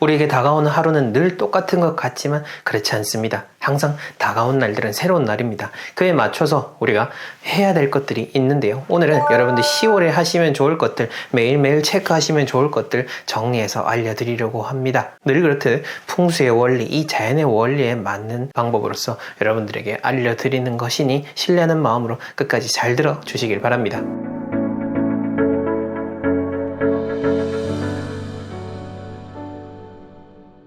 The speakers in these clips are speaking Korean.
우리에게 다가오는 하루는 늘 똑같은 것 같지만 그렇지 않습니다. 항상 다가온 날들은 새로운 날입니다. 그에 맞춰서 우리가 해야 될 것들이 있는데요. 오늘은 여러분들 10월에 하시면 좋을 것들, 매일매일 체크하시면 좋을 것들 정리해서 알려드리려고 합니다. 늘 그렇듯 풍수의 원리, 이 자연의 원리에 맞는 방법으로서 여러분들에게 알려드리는 것이니 신뢰하는 마음으로 끝까지 잘 들어주시길 바랍니다.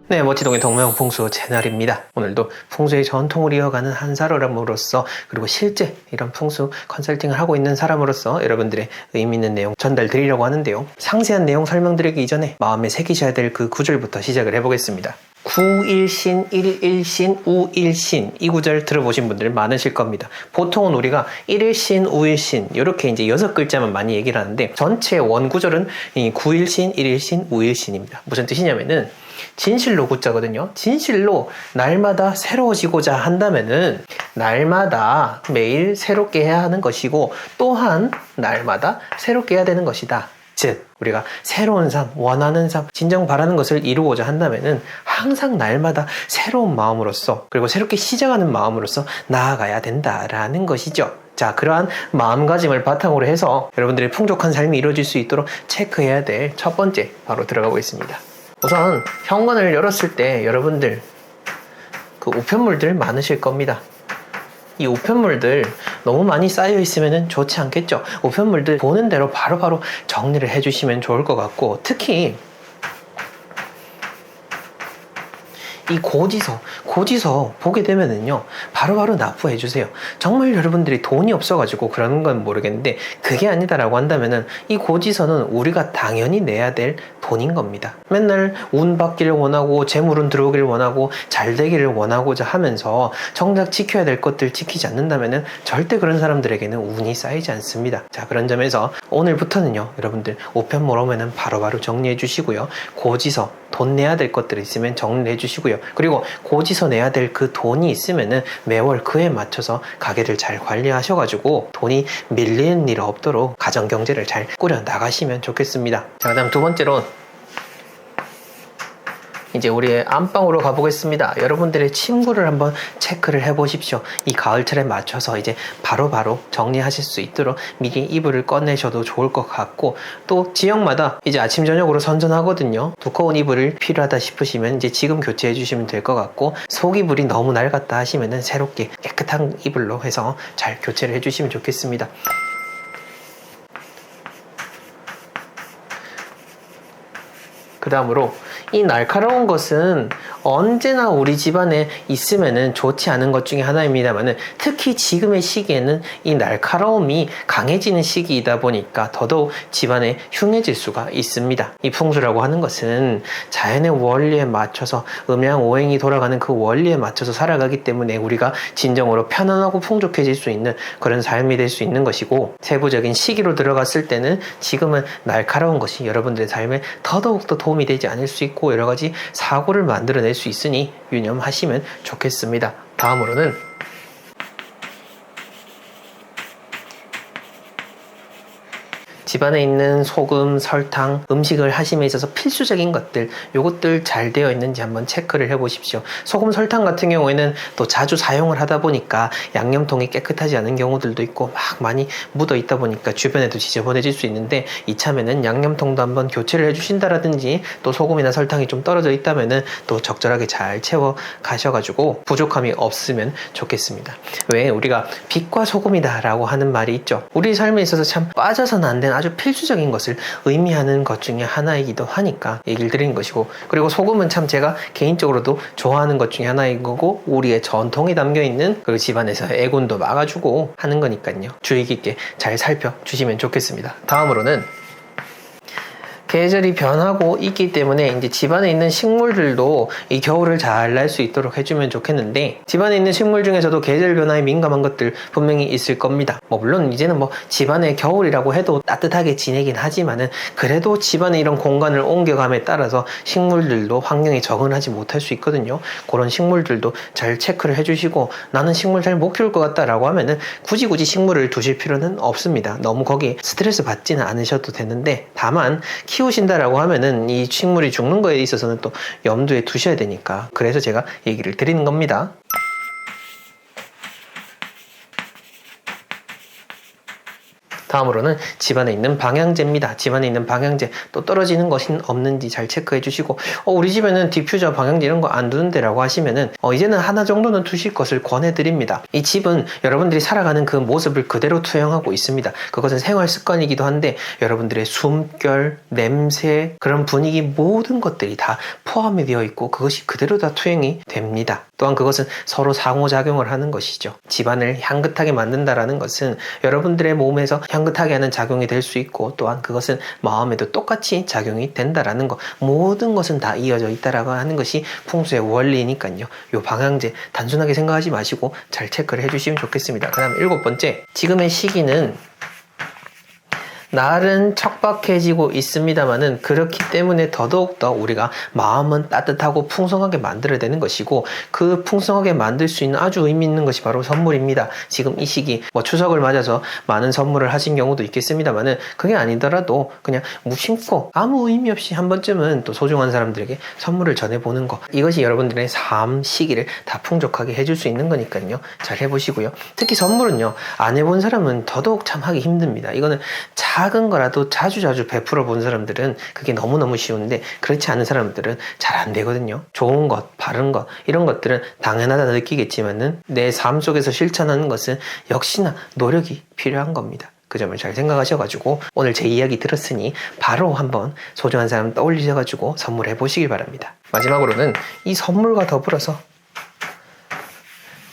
네, 멋지동의 동명풍수 채널입니다. 오늘도 풍수의 전통을 이어가는 한 사람으로서 그리고 실제 이런 풍수 컨설팅을 하고 있는 사람으로서 여러분들의 의미 있는 내용 전달 드리려고 하는데요. 상세한 내용 설명드리기 이전에 마음에 새기셔야 될 그 구절부터 시작을 해보겠습니다. 구일신, 일일신, 우일신 이 구절 들어보신 분들 많으실 겁니다. 보통은 우리가 일일신, 우일신 이렇게 이제 여섯 글자만 많이 얘기를 하는데 전체 원 구절은 이 구일신, 일일신, 우일신입니다. 무슨 뜻이냐면은 진실로 구자거든요. 진실로 날마다 새로워지고자 한다면은 날마다 매일 새롭게 해야 하는 것이고 또한 날마다 새롭게 해야 되는 것이다. 즉 우리가 새로운 삶, 원하는 삶, 진정 바라는 것을 이루고자 한다면은 항상 날마다 새로운 마음으로서 그리고 새롭게 시작하는 마음으로서 나아가야 된다라는 것이죠. 자, 그러한 마음가짐을 바탕으로 해서 여러분들의 풍족한 삶이 이루어질 수 있도록 체크해야 될 첫 번째 바로 들어가 보겠습니다. 우선 현관을 열었을 때 여러분들 그 우편물들 많으실 겁니다. 이 우편물들 너무 많이 쌓여 있으면 좋지 않겠죠? 우편물들 보는 대로 바로바로 정리를 해주시면 좋을 것 같고 특히 이 고지서, 고지서 보게 되면은요, 바로바로 납부해 주세요. 정말 여러분들이 돈이 없어가지고 그러는 건 모르겠는데, 그게 아니다라고 한다면은 이 고지서는 우리가 당연히 내야 될 돈인 겁니다. 맨날 운 받기를 원하고, 재물은 들어오기를 원하고, 잘 되기를 원하고자 하면서 정작 지켜야 될 것들 지키지 않는다면은 절대 그런 사람들에게는 운이 쌓이지 않습니다. 자, 그런 점에서 오늘부터는요, 여러분들 우편물 오면은 바로바로 정리해 주시고요. 고지서, 돈 내야 될 것들이 있으면 정리해 주시고요. 그리고 고지서 내야 될 그 돈이 있으면은 매월 그에 맞춰서 가게를 잘 관리하셔가지고 돈이 밀리는 일 없도록 가정 경제를 잘 꾸려 나가시면 좋겠습니다. 자, 그다음 두 번째로 이제 우리의 안방으로 가보겠습니다. 여러분들의 침구를 한번 체크를 해보십시오. 이 가을철에 맞춰서 이제 바로 바로 정리하실 수 있도록 미리 이불을 꺼내셔도 좋을 것 같고 또 지역마다 이제 아침 저녁으로 선전하거든요. 두꺼운 이불을 필요하다 싶으시면 이제 지금 교체해 주시면 될 것 같고 속 이불이 너무 낡았다 하시면은 새롭게 깨끗한 이불로 해서 잘 교체를 해주시면 좋겠습니다. 그 다음으로 이 날카로운 것은 언제나 우리 집안에 있으면은 좋지 않은 것 중에 하나입니다만은 특히 지금의 시기에는 이 날카로움이 강해지는 시기이다 보니까 더더욱 집안에 흉해질 수가 있습니다. 이 풍수라고 하는 것은 자연의 원리에 맞춰서 음양 오행이 돌아가는 그 원리에 맞춰서 살아가기 때문에 우리가 진정으로 편안하고 풍족해질 수 있는 그런 삶이 될 수 있는 것이고 세부적인 시기로 들어갔을 때는 지금은 날카로운 것이 여러분들의 삶에 더더욱 더 도움이 되지 않을 수 있고 여러 가지 사고를 만들어낼 수 있으니 유념하시면 좋겠습니다. 다음으로는 집안에 있는 소금, 설탕, 음식을 하심에 있어서 필수적인 것들, 요것들 잘 되어 있는지 한번 체크를 해 보십시오. 소금, 설탕 같은 경우에는 또 자주 사용을 하다 보니까 양념통이 깨끗하지 않은 경우들도 있고 막 많이 묻어 있다 보니까 주변에도 지저분해질 수 있는데 이참에는 양념통도 한번 교체를 해 주신다라든지 또 소금이나 설탕이 좀 떨어져 있다면은 또 적절하게 잘 채워 가셔가지고 부족함이 없으면 좋겠습니다. 왜 우리가 빛과 소금이다라고 하는 말이 있죠. 우리 삶에 있어서 참 빠져서는 안 되는 아주 필수적인 것을 의미하는 것 중에 하나이기도 하니까 얘기를 드리는 것이고 그리고 소금은 참 제가 개인적으로도 좋아하는 것 중에 하나인 거고 우리의 전통이 담겨 있는 그 집안에서 애군도 막아주고 하는 거니까요. 주의 깊게 잘 살펴주시면 좋겠습니다. 다음으로는 계절이 변하고 있기 때문에 이제 집안에 있는 식물들도 이 겨울을 잘 날 수 있도록 해주면 좋겠는데 집안에 있는 식물 중에서도 계절 변화에 민감한 것들 분명히 있을 겁니다. 뭐 물론 이제는 뭐 집안에 겨울이라고 해도 따뜻하게 지내긴 하지만은 그래도 집안에 이런 공간을 옮겨감에 따라서 식물들도 환경에 적응하지 못할 수 있거든요. 그런 식물들도 잘 체크를 해주시고 나는 식물 잘 못 키울 것 같다라고 하면은 굳이 굳이 식물을 두실 필요는 없습니다. 너무 거기 스트레스 받지는 않으셔도 되는데 다만 키 우신다라고 하면은 이 식물이 죽는 거에 있어서는 또 염두에 두셔야 되니까 그래서 제가 얘기를 드리는 겁니다. 다음으로는 집안에 있는 방향제입니다. 집안에 있는 방향제 또 떨어지는 것이 없는지 잘 체크해 주시고 어, 우리 집에는 디퓨저 방향제 이런 거 안 두는데라고 하시면은 어, 이제는 하나 정도는 두실 것을 권해 드립니다. 이 집은 여러분들이 살아가는 그 모습을 그대로 투영하고 있습니다. 그것은 생활 습관이기도 한데 여러분들의 숨결, 냄새, 그런 분위기 모든 것들이 다 포함이 되어 있고 그것이 그대로 다 투영이 됩니다. 또한 그것은 서로 상호작용을 하는 것이죠. 집안을 향긋하게 만든다라는 것은 여러분들의 몸에서 향 긋하게 하는 작용이 될 수 있고 또한 그것은 마음에도 똑같이 작용이 된다라는 것 모든 것은 다 이어져 있다라고 하는 것이 풍수의 원리니까요. 요 방향제 단순하게 생각하지 마시고 잘 체크를 해주시면 좋겠습니다. 그 다음 일곱 번째 지금의 시기는 날은 척박해지고 있습니다만은 그렇기 때문에 더더욱더 우리가 마음은 따뜻하고 풍성하게 만들어야 되는 것이고 그 풍성하게 만들 수 있는 아주 의미 있는 것이 바로 선물입니다. 지금 이 시기 뭐 추석을 맞아서 많은 선물을 하신 경우도 있겠습니다만은 그게 아니더라도 그냥 무심코 아무 의미 없이 한 번쯤은 또 소중한 사람들에게 선물을 전해보는 것 이것이 여러분들의 삶 시기를 다 풍족하게 해줄 수 있는 거니까요. 잘 해보시고요. 특히 선물은요 안 해본 사람은 더더욱 참 하기 힘듭니다. 이거는 작은 거라도 자주자주 베풀어 본 사람들은 그게 너무너무 쉬운데 그렇지 않은 사람들은 잘 안 되거든요. 좋은 것, 바른 것 이런 것들은 당연하다 느끼겠지만은 내 삶 속에서 실천하는 것은 역시나 노력이 필요한 겁니다. 그 점을 잘 생각하셔가지고 오늘 제 이야기 들었으니 바로 한번 소중한 사람 떠올리셔가지고 선물해 보시길 바랍니다. 마지막으로는 이 선물과 더불어서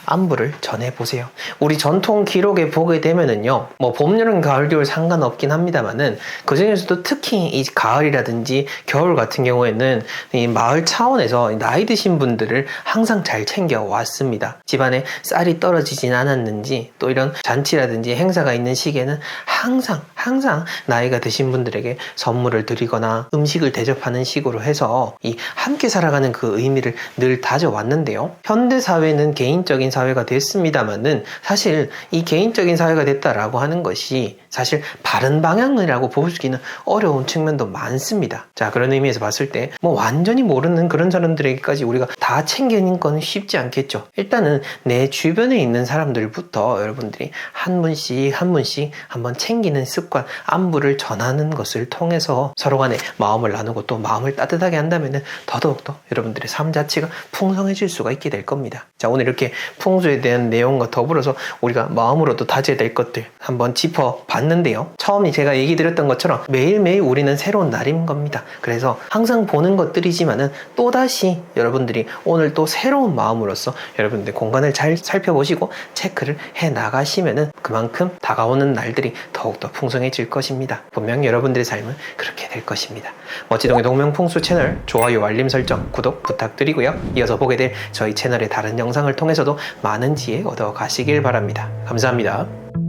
안부를 전해보세요. 우리 전통 기록에 보게 되면은요, 뭐 봄, 여름, 가을, 겨울 상관없긴 합니다만은 그 중에서도 특히 이 가을이라든지 겨울 같은 경우에는 이 마을 차원에서 나이 드신 분들을 항상 잘 챙겨 왔습니다. 집안에 쌀이 떨어지진 않았는지 또 이런 잔치라든지 행사가 있는 시기에는 항상 항상 나이가 드신 분들에게 선물을 드리거나 음식을 대접하는 식으로 해서 이 함께 살아가는 그 의미를 늘 다져왔는데요. 현대 사회는 개인적인 사회가 됐습니다만은 사실 이 개인적인 사회가 됐다라고 하는 것이 사실 바른 방향이라고 보기는 어려운 측면도 많습니다. 자 그런 의미에서 봤을 때 뭐 완전히 모르는 그런 사람들에게까지 우리가 다 챙기는 건 쉽지 않겠죠. 일단은 내 주변에 있는 사람들부터 여러분들이 한 분씩 한 분씩 한번 챙기는 습관, 안부를 전하는 것을 통해서 서로 간에 마음을 나누고 또 마음을 따뜻하게 한다면은 더더욱더 여러분들의 삶 자체가 풍성해질 수가 있게 될 겁니다. 자 오늘 이렇게 풍수에 대한 내용과 더불어서 우리가 마음으로도 다져야 될 것들 한번 짚어 봤는데요. 처음 제가 얘기 드렸던 것처럼 매일매일 우리는 새로운 날인 겁니다. 그래서 항상 보는 것들이지만은 또다시 여러분들이 오늘 또 새로운 마음으로서 여러분들 공간을 잘 살펴보시고 체크를 해 나가시면은 그만큼 다가오는 날들이 더욱더 풍성해질 것입니다. 분명 여러분들의 삶은 그렇게 될 것입니다. 멋지동의 동명풍수 채널 좋아요, 알림 설정, 구독 부탁드리고요. 이어서 보게 될 저희 채널의 다른 영상을 통해서도 많은 지혜 얻어 가시길 바랍니다. 감사합니다.